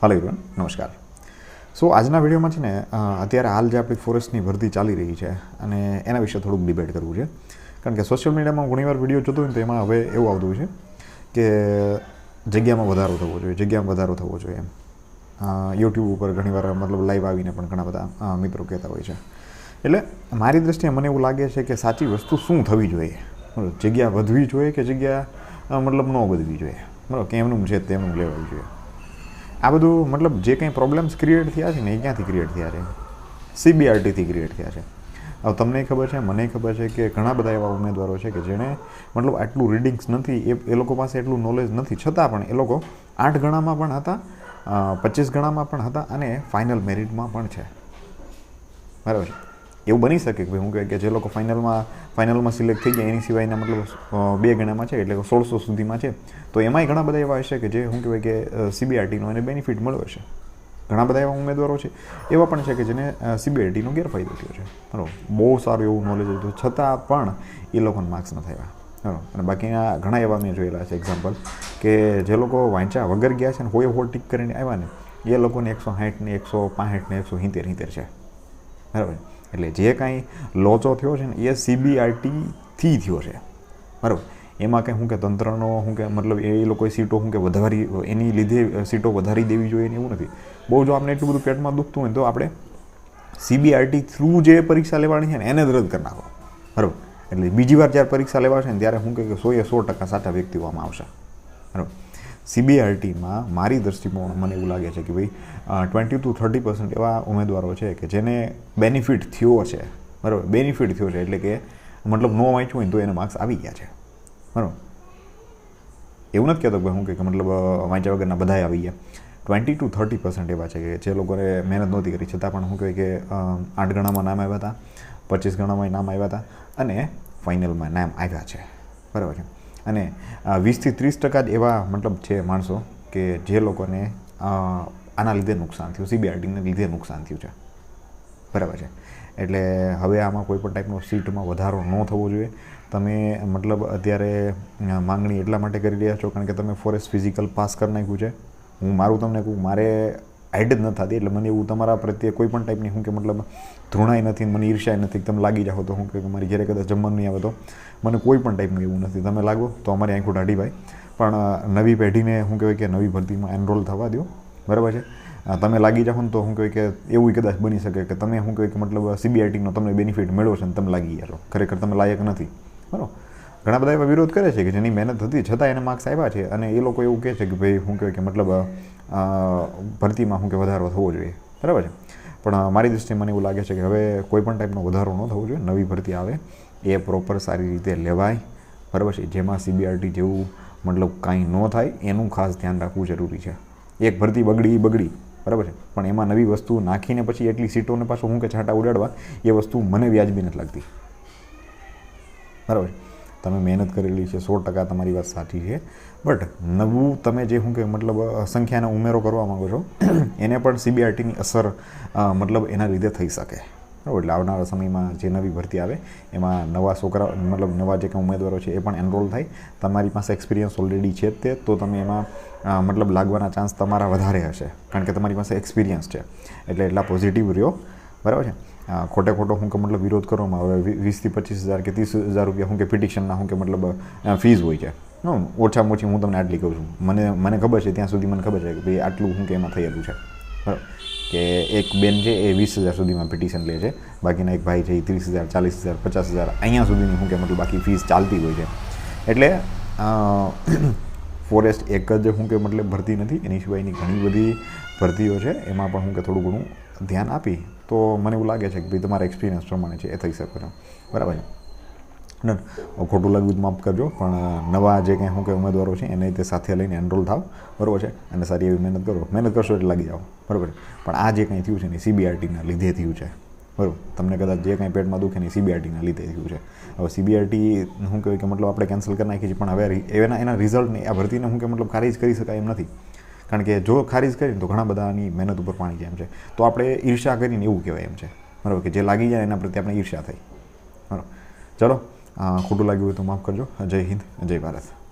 Hello everyone નમસ્કાર. સો આજના વિડીયોમાં છે ને અત્યારે હાલ જે આપણી ફોરેસ્ટની ભરતી ચાલી રહી છે અને એના વિશે થોડુંક ડિબેટ કરવું છે. કારણ કે સોશિયલ મીડિયામાં ઘણીવાર વીડિયો જોતો હોય તો એમાં હવે એવું આવતું છે કે જગ્યામાં વધારો થવો જોઈએ, જગ્યામાં વધારો થવો જોઈએ એમ. યુટ્યુબ ઉપર ઘણીવાર મતલબ લાઈવ આવીને પણ ઘણા બધા મિત્રો કહેતા હોય છે. એટલે મારી દૃષ્ટિએ મને એવું લાગે છે કે સાચી વસ્તુ શું થવી જોઈએ? જગ્યા વધવી જોઈએ કે જગ્યા મતલબ ન વધવી જોઈએ? બરાબર કે એમનું છે, તેમનું લેવાવી જોઈએ? આ બધું મતલબ જે કંઈ પ્રોબ્લેમ્સ ક્રિએટ થયા છે ને, એ ક્યાંથી ક્રિએટ થયા છે? સીબીઆરટીથી ક્રિએટ થયા છે. હવે તમને ખબર છે, મને ખબર છે કે ઘણા બધા એવા ઉમેદવારો છે કે જેણે મતલબ આટલું રીડિંગ્સ નથી, એ એ લોકો પાસે એટલું નોલેજ નથી. છતાં પણ એ લોકો આઠ ગણામાં પણ હતા પચીસ ગણામાં પણ હતા અને ફાઇનલ મેરિટમાં પણ છે. બરાબર છે? એવું બની શકે કે ભાઈ હું કહેવાય કે જે લોકો ફાઇનલમાં ફાઇનલમાં સિલેક્ટ થઈ ગયા, એની સિવાયના મતલબ બે ગણામાં છે, એટલે સોળસો સુધીમાં છે, તો એમાંય ઘણા બધા એવા હશે કે જે શું કહેવાય કે સીબીઆરટીનો એને બેનિફિટ મળ્યો હશે. ઘણા બધા એવા ઉમેદવારો છે. એવા પણ છે કે જેને સીબીઆઈટીનો ગેરફાયદો થયો છે. બરાબર બહુ સારું એવું નોલેજ હતું, છતાં પણ એ લોકોને માર્ક્સ ન થયા. બરાબર અને બાકીના ઘણા એવા મેં જોયેલા છે એક્ઝામ્પલ કે જે લોકો વાંચ્યા વગર ગયા છે ને, હોય હોય ટીક કરીને આવ્યા ને, એ લોકોને એકસો સાઠ ને એકસો પાંસઠ ને એકસો સિત્તેર સિત્તેર છે. બરાબર? એટલે જે કાંઈ લોચો થયો છે ને, એ સીબીઆરટીથી થયો છે. બરાબર? એમાં કે શું કે તંત્રનો શું કે મતલબ એ લોકોએ સીટો શું કે વધારી, એની લીધે સીટો વધારી દેવી જોઈએ ને એવું નથી. બહુ જો આપણે એટલું બધું પેટમાં દુખતું હોય તો આપણે સીબીઆરટી થ્રુ જે પરીક્ષા લેવાની છે ને, એને જ રદ કરી નાખો. બરાબર? એટલે બીજી વાર જ્યારે પરીક્ષા લેવાશે ને, ત્યારે કહે કે એ સો ટકા સાચા વ્યક્તિઓમાં આવશે. બરાબર? સીબીઆરટીમાં મારી દૃષ્ટિકોણ મને એવું લાગે છે કે ભાઈ ટ્વેન્ટી ટુ થર્ટી પર્સન્ટ એવા ઉમેદવારો છે કે જેને બેનિફિટ થયો છે. બરાબર? બેનિફિટ થયો છે એટલે કે મતલબ નો વાંચ્યું હોય તો એને માર્ક્સ આવી ગયા છે. બરાબર? એવું નથી કહેતો કે હું કે મતલબ વાંચ્યા વગરના બધાય આવી ગયા. ટ્વેન્ટી ટુ થર્ટી પર્સન્ટ એવા છે કે જે લોકોએ મહેનત નહોતી કરી. છતાં પણ શું કહેવાય કે આઠ ગણામાં નામ આવ્યા હતા, પચીસ ગણામાં નામ આવ્યા હતા અને ફાઇનલમાં નામ આવ્યા છે. બરાબર છે? અને વીસથી ત્રીસ ટકા જ એવા મતલબ છે માણસો કે જે લોકોને આના લીધે નુકસાન થયું સીબીઆરટીને લીધે નુકસાન થયું છે. બરાબર છે. એટલે હવે આમાં કોઈ પણ ટાઈપનો સીટમાં વધારો ન થવો જોઈએ. તમે મતલબ અત્યારે માંગણી એટલા માટે કરી રહ્યા છો કારણ કે તમે ફોરેસ્ટ ફિઝિકલ પાસ કરી નાખ્યું છે. હું મારું તમને કહું, મારે હાઈટ જ ન થતી. એટલે મને એવું તમારા પ્રત્યે કોઈ પણ ટાઈપની શું કે મતલબ ધૃણાઈ નથી મને ઈર્ષ્યાય નથી, તમે લાગી જાઓ તો હું કે મારી ઘેરે કદાચ જમવાનું નહીં આવે તો. મને કોઈ પણ ટાઈપનું એવું નથી. તમે લાગો તો અમારી આંખો ઢાઢી ભાઈ. પણ નવી પેઢીને શું કહેવાય કે નવી ભરતીમાં એનરોલ થવા દો બરાબર છે? તમે લાગી જાઓ ને તો શું કહેવાય કે એવું કદાચ બની શકે કે તમે શું કહેવાય કે મતલબ સીબીઆઈટીનો તમને બેનિફિટ મેળવો છે ને તમે લાગી ગયા છો. ખરેખર તમે લાયક નથી. બરાબર? ઘણા બધા એવા વિરોધ કરે છે કે જેની મહેનત હતી, છતાં એને માર્ક્સ આવ્યા છે. અને એ લોકો એવું કહે છે કે ભાઈ શું કહેવાય કે મતલબ ભરતીમાં શું કે વધારો થવો જોઈએ. બરાબર છે? પણ મારી દૃષ્ટિએ મને એવું લાગે છે કે હવે કોઈ પણ ટાઈપનો વધારો ન થવો જોઈએ. નવી ભરતી આવે, એ પ્રોપર સારી રીતે લેવાય. બરાબર છે? જેમાં સીબીઆરટી જેવું મતલબ કાંઈ ન થાય, એનું ખાસ ધ્યાન રાખવું જરૂરી છે. એક ભરતી બગડી બગડી. બરાબર છે? પણ એમાં નવી વસ્તુ નાખીને પછી એટલી સીટોને પાછું હું કે છાંટા ઉડાડવા, એ વસ્તુ મને વ્યાજબી નથી લાગતી. બરાબર તમે મહેનત કરેલી છે, સો ટકા તમારી વાત સાચી છે. બટ નવું તમે જે શું કે મતલબ સંખ્યાનો ઉમેરો કરવા માગો છો, એને પણ સીબીઆરટીની અસર મતલબ એના લીધે થઈ શકે. બરાબર? એટલે આવનારા સમયમાં જે નવી ભરતી આવે, એમાં નવા છોકરા મતલબ નવા જે કંઈ ઉમેદવારો છે એ પણ એનરોલ થાય. તમારી પાસે એક્સપિરિયન્સ ઓલરેડી છે તે, તો તમે એમાં મતલબ લાગવાના ચાન્સ તમારા વધારે હશે. કારણ કે તમારી પાસે એક્સપિરિયન્સ છે. એટલે એટલા પોઝિટિવ રહ્યો. બરાબર છે? ખોટે ખોટો હું કે મતલબ વિરોધ કરવામાં આવે વીસથી પચીસ હજાર કે ત્રીસ હજાર રૂપિયા હું કે પિટિશનના હું કે મતલબ ફીઝ હોય છે. નો ઓછામાં ઓછી હું તમને આટલી કહું છું. મને મને ખબર છે, ત્યાં સુધી મને ખબર છે કે ભાઈ આટલું હું કે એમાં થયેલું છે. બરાબર કે એક બેન છે એ વીસ હજાર સુધીમાં પિટિશન લે છે, બાકીના એક ભાઈ છે એ ત્રીસ હજાર, ચાલીસ હજાર, પચાસ હજાર, અહીંયા સુધીની હું કે મતલબ બાકી ફીસ ચાલતી હોય છે. એટલે ફોરેસ્ટ એક જ હું કે મતલબ ભરતી નથી, એની સિવાયની ઘણી બધી ભરતીઓ છે, એમાં પણ હું કે થોડું ઘણું ધ્યાન આપી, તો મને એવું લાગે છે કે ભાઈ તમારા એક્સપિરિયન્સ પ્રમાણે છે, એ થઈ શકો છો. બરાબર છે? ખોટું લાગ્યું માફ કરજો, પણ નવા જે કંઈ શું કે ઉમેદવારો છે, એને તે સાથે લઈને એનરોલ થાવ, બરાબર છે? અને સારી એવી મહેનત કરો. મહેનત કરશો એટલે લાગી જાઓ, બરાબર છે? પણ આ જે કંઈ થયું છે ને સીબીઆરટીના લીધે થયું છે. બરાબર? તમને કદાચ જે કંઈ પેટમાં દુખે ને સીબીઆરટીના લીધે થયું છે. હવે સીબીઆરટી શું કહેવાય કે મતલબ આપણે કેન્સલ કરી નાખી છે પણ હવે એના એના રિઝલ્ટને આ ભરતીને શું કે મતલબ ખારીજ કરી શકાય એમ નથી. કારણ કે જો ખારીજ કરીને તો ઘણા બધાની મહેનત ઉપર પાણી જાય એમ છે. તો આપણે ઈર્ષા કરીને એવું કહેવાય એમ છે. બરાબર કે જે લાગી જાય એના પ્રત્યે આપણે ઈર્ષા થઈ. બરાબર. ચલો ખોટું લાગ્યું હોય તો માફ કરજો. જય હિન્દ, જય ભારત.